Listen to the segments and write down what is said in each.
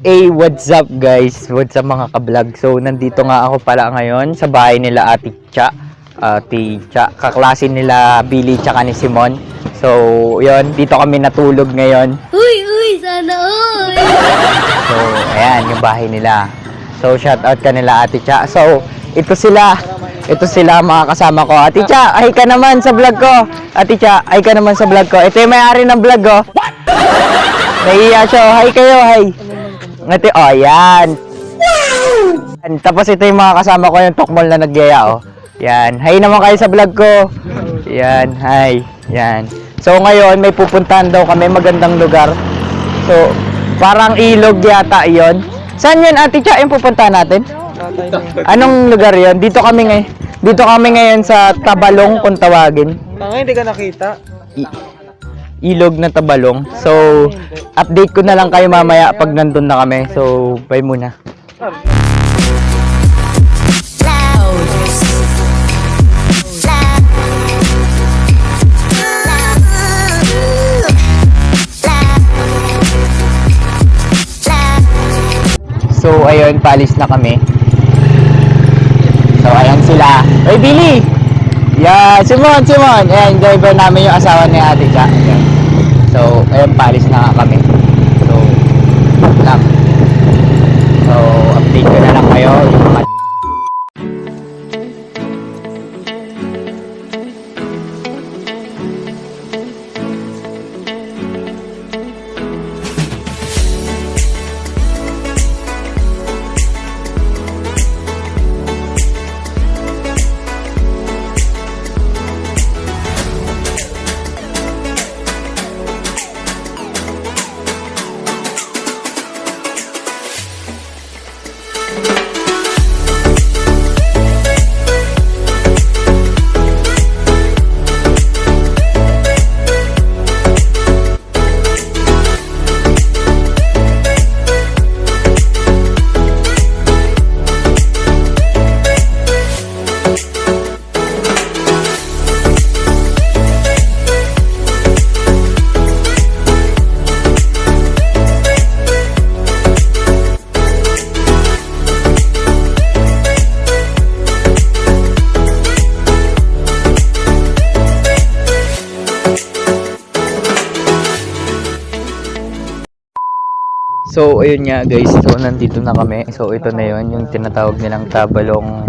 Hey, what's up guys? What's up mga kablog? So, nandito nga ako pala ngayon sa bahay nila Ate Cha. Ate Cha, kaklase nila Billy tsaka ni Simon. So, yon dito kami natulog ngayon. Uy, uy, sana uy! So, ayan, yung bahay nila. So, shout out ka nila Ate Cha. So, ito sila. Ito sila mga kasama ko. Ate Cha, ay ka naman sa vlog ko. Ate Cha, ay ka naman sa vlog ko. Ito yung may-ari ng vlog ko. Nahiya siya. oh. Hi kayo, hi. Ate, oh, yan. Yan. Tapos ito yung mga kasama ko yung tokmol na nagyaya, oh. Yan. Hi naman kayo sa vlog ko. Yan, hi. Yan. So, ngayon, may pupuntahan daw kami. Magandang lugar. So, parang ilog yata yon. Saan yun, Ate Cha, yung pupuntahan natin? Anong lugar yon? Dito kami ngay Dito kami ngayon sa Tabalong kung tawagin. Tanga, hindi ka nakita. I- ilog na Tabalong. So, update ko na lang kayo mamaya pag nandun na kami. So, bye muna. So, ayun, palis na kami. So, ayan sila. Hey, Billy! Yeah, Simon, Simon! Ayan, driver namin yung asawa ni Ate Cha. Ayan. So, ayun, palis na kami. Ayun nga guys. So, nandito na kami. So, ito na yon yung tinatawag nilang tabalong...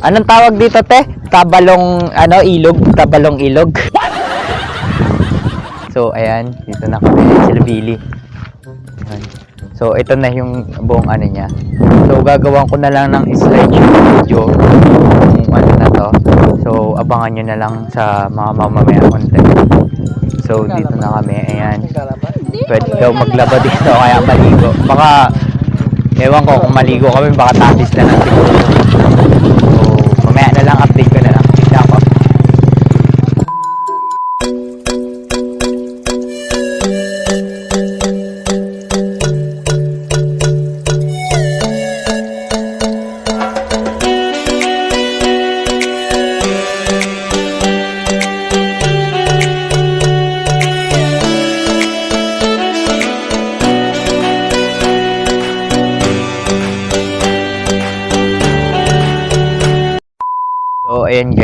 Anong tawag dito, te? Tabalong, ano, ilog? Tabalong ilog? so, ayan. Dito na kami. Sila Billy. So, ito na yung buong ano niya. So, gagawan ko na lang ng slideshow video yung ano na to. So, abangan nyo na lang sa mga mamamaya content. So, dito na kami. Ayan. Pwede daw maglaba dito kaya maligo. Baka, ewan ko kung maligo kami, baka tabis na lang siguro.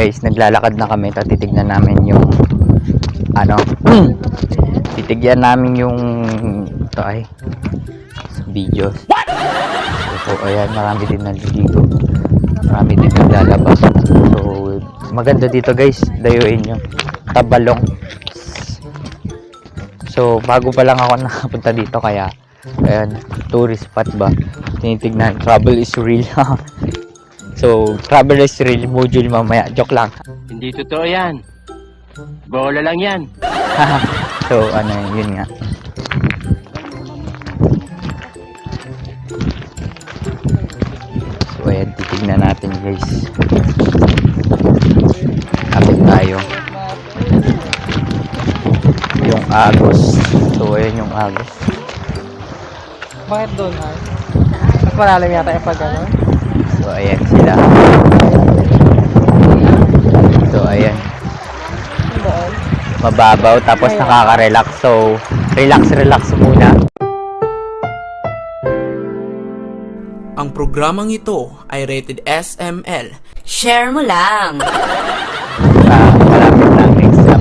Guys, naglalakad na kami. Tapos titignan namin yung, ano, titigyan namin yung, ito ay, videos. So, ayan, marami din naliligo. Marami din naglalabas. So, maganda dito guys, dayuin yung tabalong. So, bago pa lang ako nakapunta dito kaya, ayan, tourist spot ba? Tinitignan, travel is real. So, is real module mamaya. Joke lang. Hindi totoo yan. Bola lang yan. so, ano, yun nga. So, ayan, titignan natin guys. Kapit tayo. Yung Agos. So, ayan yung Agos. Bakit doon, ha? Mas malalim yata yung pag ano? So, ayan sila. So, ayan. Mababaw, tapos nakaka-relax. So, relax, relax muna. Ang programang ito ay rated SML. Share mo lang. Ah, malapit na ang exam.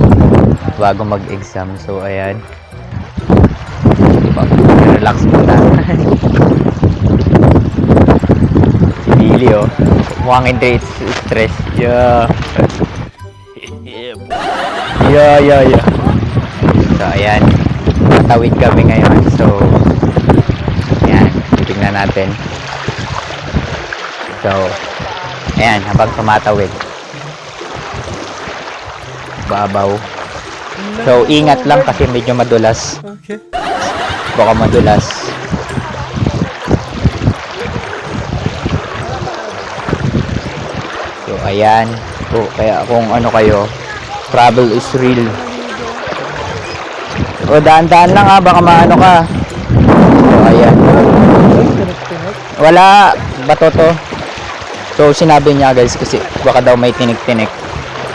Bago mag-exam. So, ayan. Relax muna. Billy, oh. Mukhang hindi stress. Yeah. Yeah, yeah, yeah. So, ayan. Tatawid kami ngayon. So, ayan. Tingnan natin. So, ayan. Habang tumatawid. Babaw. So, ingat lang kasi medyo madulas. Okay. Baka madulas. So, ayan. So, kaya kung ano kayo, travel is real. O, daan-daan lang ha, baka maano ka. So, ayan. Wala, bato to. So, sinabi niya guys kasi baka daw may tinik-tinik.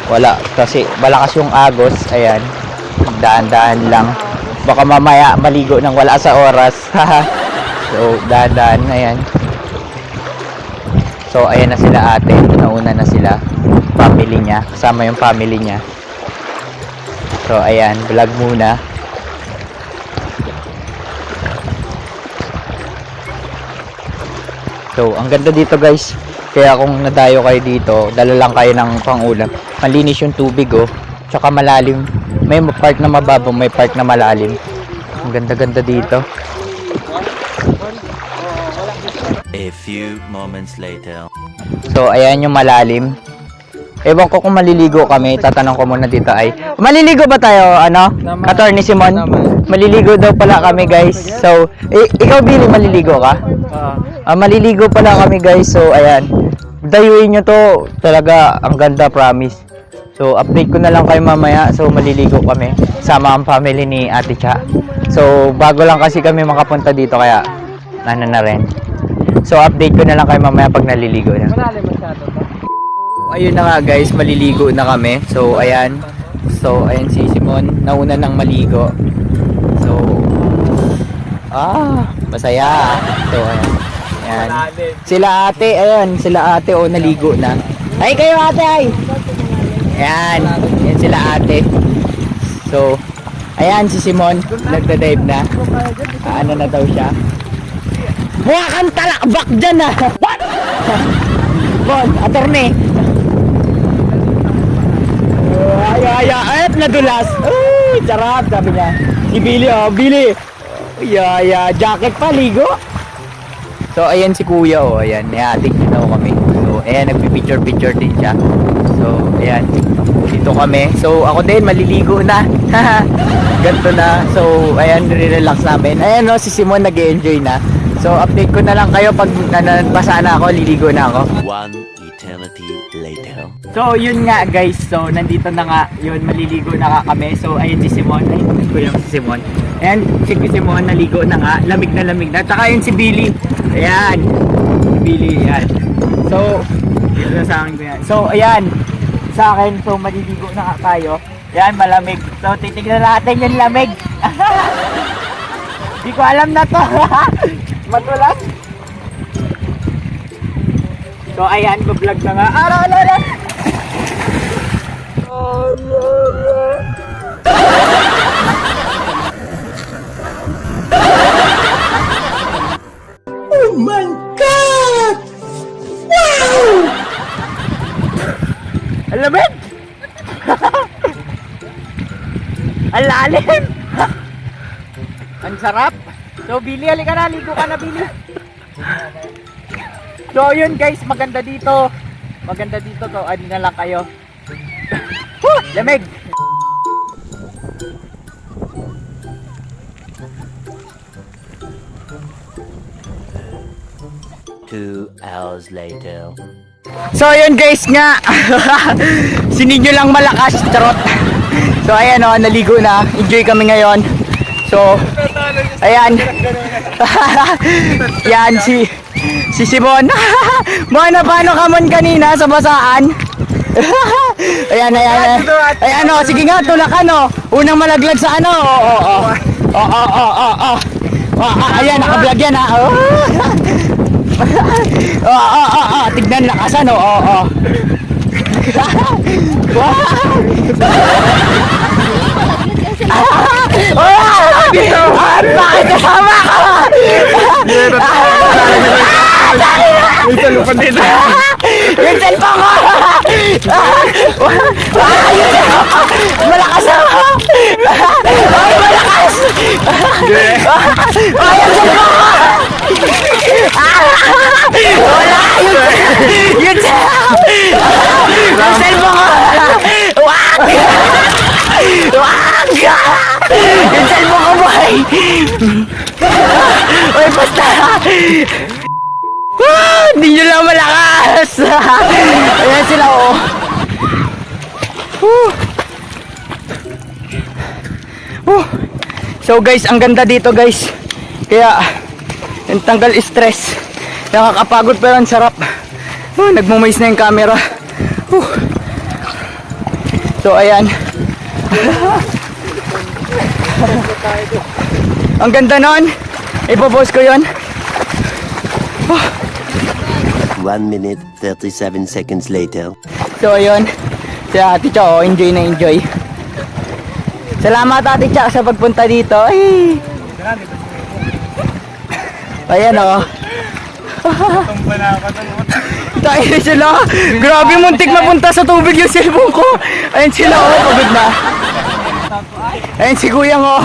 Wala, kasi malakas yung agos. Ayan, daan-daan lang. Baka mamaya maligo nang wala sa oras. so, daan-daan, ayan. So, ayan na sila ate. Nauna na sila. Family niya. Kasama yung family niya. So, ayan. Vlog muna. So, ang ganda dito guys. Kaya kung nadayo kayo dito, dala lang kayo ng pangulam. Malinis yung tubig oh. Tsaka malalim. May part na mababaw, may part na malalim. Ang ganda-ganda dito. Few moments later. So, ayan yung malalim. Ewan ko kung maliligo kami. Tatanong ko muna dito ay, maliligo ba tayo, ano? Attorney Simon? Maliligo daw pala kami, guys. So, eh, ikaw, Billy, maliligo ka? Ah. Ah, maliligo pala kami, guys. So, ayan. Dayuin nyo to. Talaga, ang ganda, promise. So, update ko na lang kayo mamaya. So, maliligo kami. Sama ang family ni Ate Cha. So, bago lang kasi kami makapunta dito, kaya, ano na rin. So, update ko na lang kayo mamaya pag naliligo na. Malalim masyado to. Ayun na nga guys, maliligo na kami. So, ayan. So, ayan si Simon. Nauna nang maligo. So, ah, masaya. So, ayan. Ayan. Sila ate, ayan. Sila ate, oh, naligo na. Ay, kayo ate, ay. Ayan. Ayan sila ate. So, ayan si Simon. Nagda-dive na. Ah, ano na daw siya. Mukha kang talakbak dyan ah. What? Bon, attorney. Ay, ay, ay, ay, nadulas. Uy, sarap, sabi niya. Si Billy, oh, Billy. Ay, ay, ay, jacket pa, ligo. So, ayan si kuya, oh, ayan. Nihatik niya daw kami. So, ayan, nagpipicture-picture din siya. So, ayan. Dito kami. So, ako din, maliligo na. Ganto na. So, ayan, relax namin. Ayan, no, si Simon nag enjoy na. So, update ko na lang kayo pag nananbasa na ako, liligo na ako. One eternity later. So, yun nga guys. So, nandito na nga. Yun, maliligo na nga kami. So, ayun si Simon. Ay, tumit ko yung si Simon. Ayan, si Simon, naligo na nga. Lamig na lamig na. Tsaka yun si Billy. Ayan. Si Billy, ayan. So, yun sa akin ko yan. So, ayan. Sa akin, so, maliligo na nga tayo. Ayan, malamig. So, titignan natin yung lamig. Di ko alam na to. Matulas. So, ayan, bablog na nga. Ara, ara, ara. Oh my God! Wow! Ang lalim! Ang sarap! So, Billy, halika na. Ligo ka na, Billy. So, yun guys, maganda dito. Maganda dito to. Adi na lang kayo. Lamig! Two hours later. So, yun guys nga. Sininyo lang malakas. Charot. So, ayan o. naligo na. Enjoy kami ngayon. So, ayan. yan si si Simon. Mana paano ka man kanina sa basaan? ayan, ayan, ayan. Ayan o, sige nga, tulakan o. Unang malaglag sa ano. Oo, oo, oo. Oo, oo, oo, oo. Ah, ah, Ayan, nakablog yan ha. Oh. Oo, oo, oo, oo. Tignan lakasan, oo, oo. Wow! Ah! Ah, Bakit kasama ka? Yung dito. Yung cellphone ko! Ah, yun! Malakas ako! Ay, malakas! Ay, yung cellphone ko! Ah! Wala! Yung, yung, Yung cellphone ko, boy! Uy, basta! Ah, Hindi nyo lang malakas! Ayan sila, oh. Whew. Whew. So guys, ang ganda dito guys. Kaya, yung tanggal stress. Nakakapagod pero ang sarap. Oh, nagmumais na yung camera. Whew. So ayan. ang ganda nun. Ipopost ko yon. One minute, 37 seconds later. So ayun, si Ate Cha, oh, enjoy na enjoy. Salamat Ate Cha sa pagpunta dito. Ay. Ayan oh. Tayo sila. Grabe muntik mapunta sa tubig yung cellphone ko. Ayan sila oh, pagod na. Ayan si Kuya oh.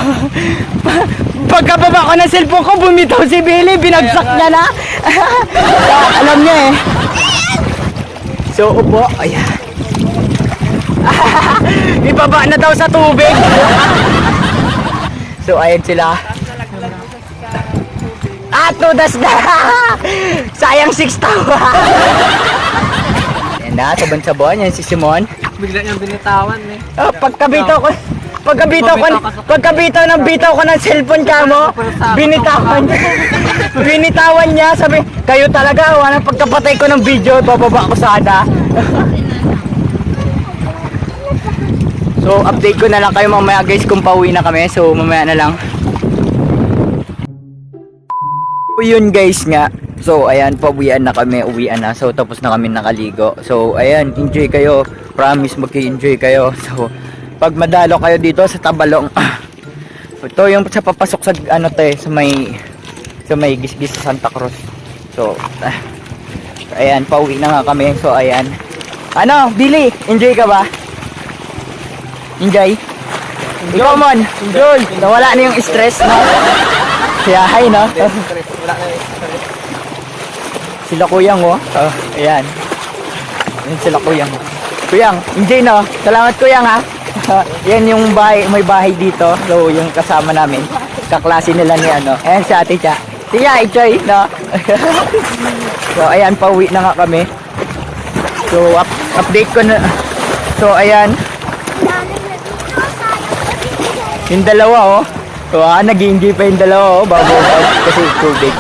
Pagkababa ko ng cellphone ko, bumitaw si Billy, binagsak niya na. Alam niya eh. So, upo. Ayan. Ibaba na daw sa tubig. so, ayan sila. Ah, tudas na! Sayang 6 tawa. Ayan na, sabon-sabon. Yan si Simon. Bigla niyang binitawan eh. Oh, pagkabitaw ko, pagkabitaw ko, pagkabitaw ng bitaw ko ng cellphone ka mo, binitawan niya. binitawan niya, sabi, kayo talaga, wala pagkapatay ko ng video, bababa ko sana. so, update ko na lang kayo mamaya guys kung pauwi na kami. So, mamaya na lang. So, yun guys nga. So, ayan, pauwian na kami, uwian na. So, tapos na kami nakaligo. So, ayan, enjoy kayo. Promise mag-enjoy kayo. So, pag madalo kayo dito sa Tabalong, ito yung sa papasok sa, ano to eh, sa may, sa may gisgis sa Santa Cruz. So, ah, ayan, pauwi na nga kami. So, ayan. Ano, Billy, enjoy ka ba? Enjoy? Ikaw, Mon, enjoy! Nawala na yung stress, no? Kaya, hi, no? Sila kuyang oh. Oh, ayan. Ayan sila kuyang. Kuyang, enjoy no. Salamat kuyang ha. yan yung bahay, may bahay dito. So, yung kasama namin. Kaklase nila ni ano. Ayan si ate Cha. Siya, enjoy no. so, ayan, pauwi na nga kami. So, up, update ko na. So, ayan. Yung dalawa oh. So, ah, nag-enjoy pa yung dalawa oh. Bago kasi tubig.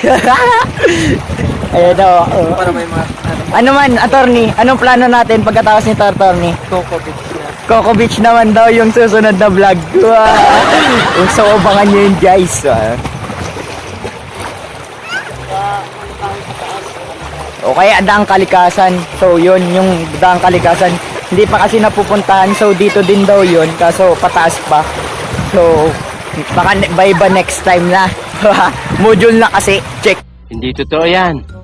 Ayan o. oh. Para may mga ano, man, attorney, anong plano natin pagkatapos nito, attorney? Coco Beach na. Coco Beach naman daw yung susunod na vlog. Wow! So, abangan nyo yun, guys. O kaya daang kalikasan. So, yun, yung daang kalikasan. Hindi pa kasi napupuntahan. So, dito din daw yun. Kaso, pataas pa. So, baka by ba next time na. Module na kasi. Check. Hindi totoo yan.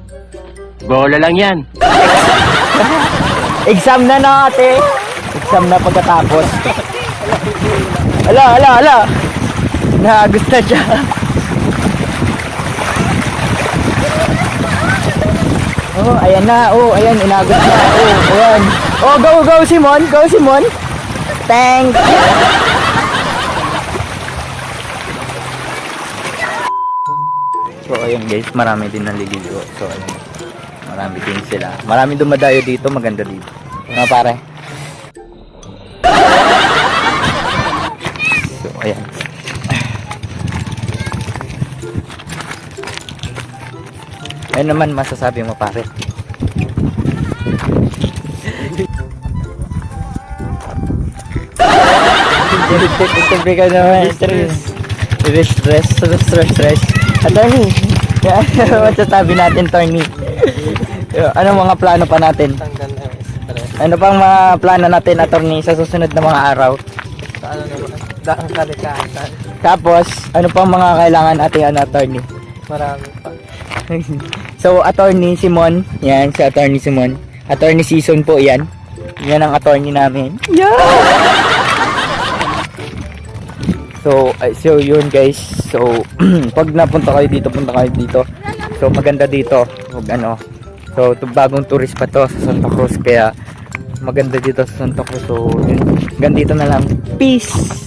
Bola lang yan. Exam na na ate. Exam na pagkatapos. Ala, ala, ala. Naagos na siya. Oh, ayan na. Oh, ayan, inagos na. Oh, ayan. Oh, go, go, Simon. Go, Simon. Thanks. So, ayun guys, marami din naliligo. So, ayun. Marami din sila. Marami dumadayo dito, maganda dito. Ano pare? So, ayan. Ayun naman masasabi mo pare. Siyempre ka naman, stress. Stress, stress, stress, stress. Attorney, masasabi natin, attorney? Ano mga plano pa natin? Ano pang mga plano natin, attorney, sa susunod na mga araw? Ano daang kalikasan. Tapos, ano pang mga kailangan natin, ano, attorney? Marami pa. so, attorney Simon, yan, si attorney Simon. Attorney season po yan. Yan ang attorney namin. Yeah! so, ay, so yun guys. So, pag napunta kayo dito, punta kayo dito. So, maganda dito. Huwag ano. So, to, bagong tourist pa to sa Santa Cruz. Kaya, maganda dito sa Santa Cruz. So, yun. Hanggang dito na lang. Peace!